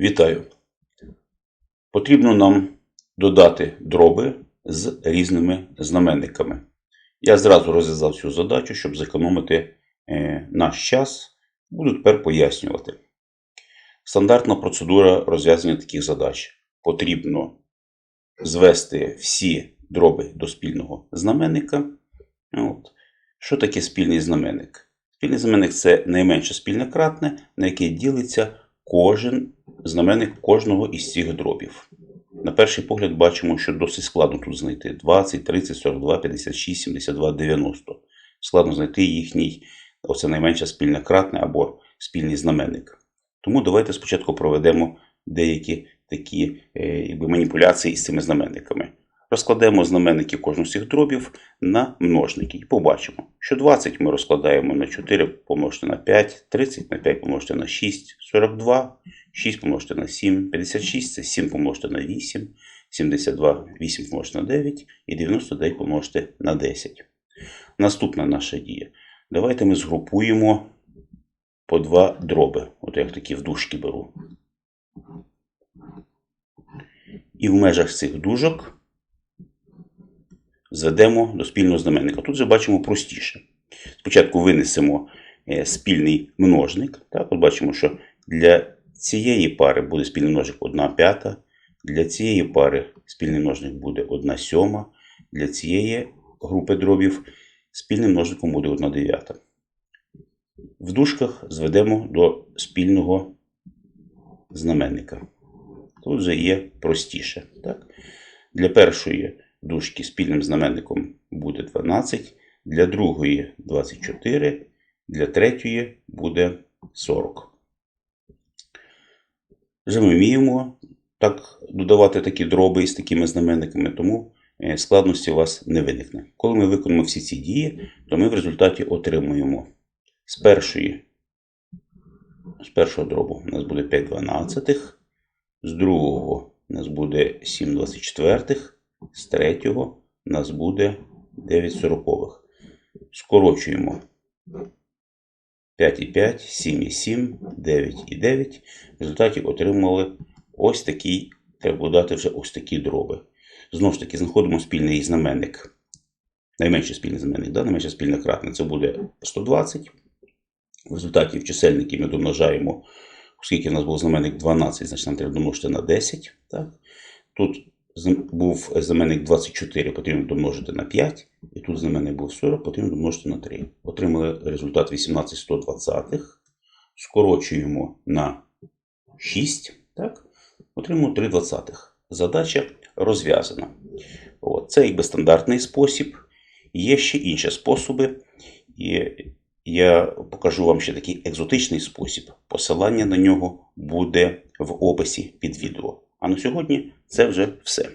Вітаю! Потрібно нам додати дроби з різними знаменниками. Я зразу розв'язав цю задачу, щоб зекономити е, наш час. Буду тепер пояснювати. Стандартна процедура розв'язання таких задач. Потрібно звести всі дроби до спільного знаменника. От. Що таке спільний знаменник? Спільний знаменник це найменше спільне кратне, на яке ділиться кожен знаменник кожного із цих дробів. На перший погляд бачимо, що досить складно тут знайти 20, 30, 42, 56, 72, 90. Складно знайти їхній, оце найменше спільне кратне або спільний знаменник. Тому давайте спочатку проведемо деякі такі е, якби, маніпуляції із цими знаменниками. Розкладемо знаменники кожного з цих дробів на множники і побачимо, що 20 ми розкладаємо на 4 помножити на 5, 30 на 5 помножити на 6, 42, 6 помножити на 7, 56 це 7 помножити на 8, 72 8 помножити на 9 і 99 помножити на 10. Наступна наша дія. Давайте ми згрупуємо по два дроби. От як такі в дужки беру. І в межах цих дужок зведемо до спільного знаменника. Тут вже бачимо простіше. Спочатку винесемо е, спільний множник. Так, от бачимо, що для цієї пари буде спільний множник 1 п'ята, для цієї пари спільний множник буде 1 сьома, для цієї групи дробів спільним множником буде 1 дев'ята. В дужках зведемо до спільного знаменника. Тут вже є простіше. Так? Для першої дужки спільним знаменником буде 12, для другої 24, для третьої буде 40. Вже ми вміємо так додавати такі дроби із такими знаменниками, тому е, складності у вас не виникне. Коли ми виконуємо всі ці дії, то ми в результаті отримуємо з першої, з першого дробу у нас буде 5 дванадцятих, з другого у нас буде 7 24, з третього у нас буде 9 сорокових. Скорочуємо 5 і 5, 7 і 7, 9 і 9. В результаті отримали ось такий, треба додати вже ось такі дроби. Знову ж таки, знаходимо спільний знаменник. Найменший спільний знаменник, да? найменше спільне кратне це буде 120. В результаті в чисельники ми домножаємо, оскільки в нас був знаменник 12, значить нам треба домножити на 10. Так? Тут був знаменник 24, потрібно домножити на 5, і тут знаменник був 40, потрібно домножити на 3. Отримали результат 18 120. Скорочуємо на 6, так? отримуємо 3 двадцятих. Задача розв'язана. Це якби стандартний спосіб. Є ще інші способи. І я покажу вам ще такий екзотичний спосіб. Посилання на нього буде в описі під відео. А на сьогодні це вже все.